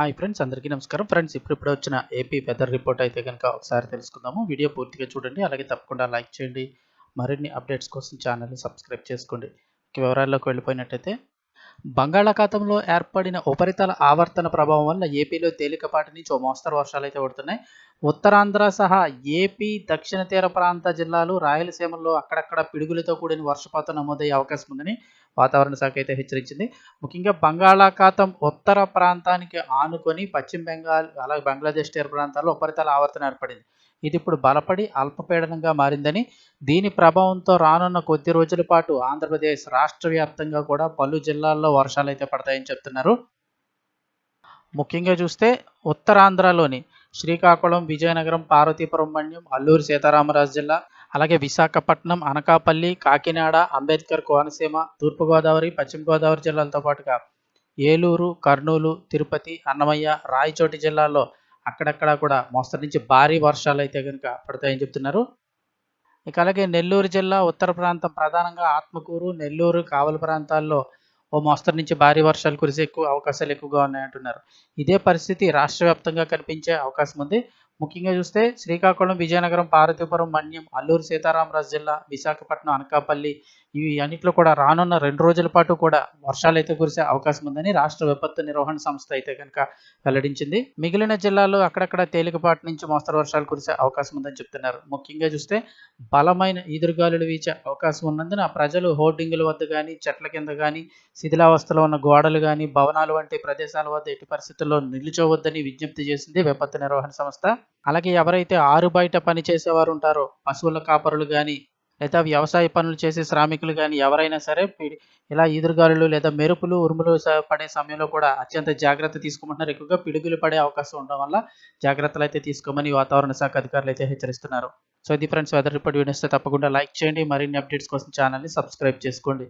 Hi friends అందరికీ నమస్కారం. Friends ఇప్పుడు ఇప్పుడు వచ్చిన ఏపీ వెదర్ రిపోర్ట్ అయితే కనుక ఒకసారి తెలుసుకుందాము. వీడియో పూర్తిగా చూడండి అలాగే తప్పకుండా లైక్ చేయండి. మరిన్ని అప్డేట్స్ కోసం ఛానల్ని సబ్స్క్రైబ్ చేసుకోండి. వివరాల్లోకి వెళ్ళిపోయినట్టయితే బంగాళాఖాతంలో ఏర్పడిన ఉపరితల ఆవర్తన ప్రభావం వల్ల ఏపీలో తేలికపాటి నుంచి ఓ మోస్తరు వర్షాలు అయితే పడుతున్నాయి. ఉత్తరాంధ్ర సహా ఏపీ దక్షిణ తీర ప్రాంత జిల్లాలు రాయలసీమలో అక్కడక్కడ పిడుగులతో కూడిన వర్షపాతం నమోదయ్యే అవకాశం ఉందని వాతావరణ శాఖ అయితే హెచ్చరించింది. ముఖ్యంగా బంగాళాఖాతం ఉత్తర ప్రాంతానికి ఆనుకొని పశ్చిమ బెంగాల్ అలాగే బంగ్లాదేశ్ తీర ప్రాంతాల్లో ఉపరితల ఆవర్తన ఏర్పడింది. ఇది ఇప్పుడు బలపడి అల్పపీడనంగా మారిందని దీని ప్రభావంతో రానున్న కొద్ది రోజుల పాటు ఆంధ్రప్రదేశ్ రాష్ట్ర వ్యాప్తంగా కూడా పలు జిల్లాల్లో వర్షాలు అయితే పడతాయని చెప్తున్నారు. ముఖ్యంగా చూస్తే ఉత్తరాంధ్రలోని శ్రీకాకుళం విజయనగరం పార్వతీపురం మన్యం అల్లూరు సీతారామరాజు జిల్లా అలాగే విశాఖపట్నం అనకాపల్లి కాకినాడ అంబేద్కర్ కోనసీమ తూర్పుగోదావరి పశ్చిమ గోదావరి జిల్లాలతో పాటుగా ఏలూరు కర్నూలు తిరుపతి అన్నమయ్య రాయచోటి జిల్లాల్లో అక్కడక్కడ కూడా మోస్తరు నుంచి భారీ వర్షాలు అయితే కనుక పడతాయని చెప్తున్నారు. ఇక అలాగే నెల్లూరు జిల్లా ఉత్తర ప్రాంతం ప్రధానంగా ఆత్మకూరు నెల్లూరు కావలి ప్రాంతాల్లో ఓ మోస్తరు నుంచి భారీ వర్షాలు కురిసే ఎక్కువ అవకాశాలు ఎక్కువగా ఉన్నాయంటున్నారు. ఇదే పరిస్థితి రాష్ట్ర వ్యాప్తంగా కనిపించే అవకాశం ఉంది. ముఖ్యంగా చూస్తే శ్రీకాకుళం విజయనగరం పార్వతీపురం మన్యం అల్లూరు సీతారామరాజు జిల్లా విశాఖపట్నం అనకాపల్లి ఇవి అన్నిట్లో కూడా రానున్న రెండు రోజుల పాటు కూడా వర్షాలు అయితే కురిసే అవకాశం ఉందని రాష్ట్ర విపత్తు నిర్వహణ సంస్థ అయితే కనుక వెల్లడించింది. మిగిలిన జిల్లాల్లో అక్కడక్కడ తేలికపాటి నుంచి మోస్తరు వర్షాలు కురిసే అవకాశం ఉందని చెప్తున్నారు. ముఖ్యంగా చూస్తే బలమైన ఈదురుగాలులు వీచే అవకాశం ఉన్నందున ప్రజలు హోర్డింగుల వద్ద కానీ చెట్ల కింద కానీ శిథిలావస్థలో ఉన్న గోడలు కానీ భవనాలు వంటి ప్రదేశాల వద్ద ఎట్టి పరిస్థితుల్లో నిలుచోవద్దని విజ్ఞప్తి చేసింది విపత్తు నిర్వహణ సంస్థ. అలాగే ఎవరైతే ఆరు బయట పని చేసేవారు ఉంటారో పశువుల కాపరులు కానీ లేదా వ్యవసాయ పనులు చేసే శ్రామికులు కానీ ఎవరైనా సరే ఇలా ఈదురుగాలులు లేదా మెరుపులు ఉరుములు పడే సమయంలో కూడా అత్యంత జాగ్రత్త తీసుకోమంటున్నారు. ఎక్కువగా పిడుగులు పడే అవకాశం ఉండడం వల్ల జాగ్రత్తలు అయితే తీసుకోమని వాతావరణ శాఖ అధికారులు అయితే హెచ్చరిస్తున్నారు. సో ఇది ఫ్రెండ్స్ వెదర్ రిపోర్ట్ వీడియోస్ తప్పకుండా లైక్ చేయండి. మరిన్ని అప్డేట్స్ కోసం ఛానల్ని సబ్స్క్రైబ్ చేసుకోండి.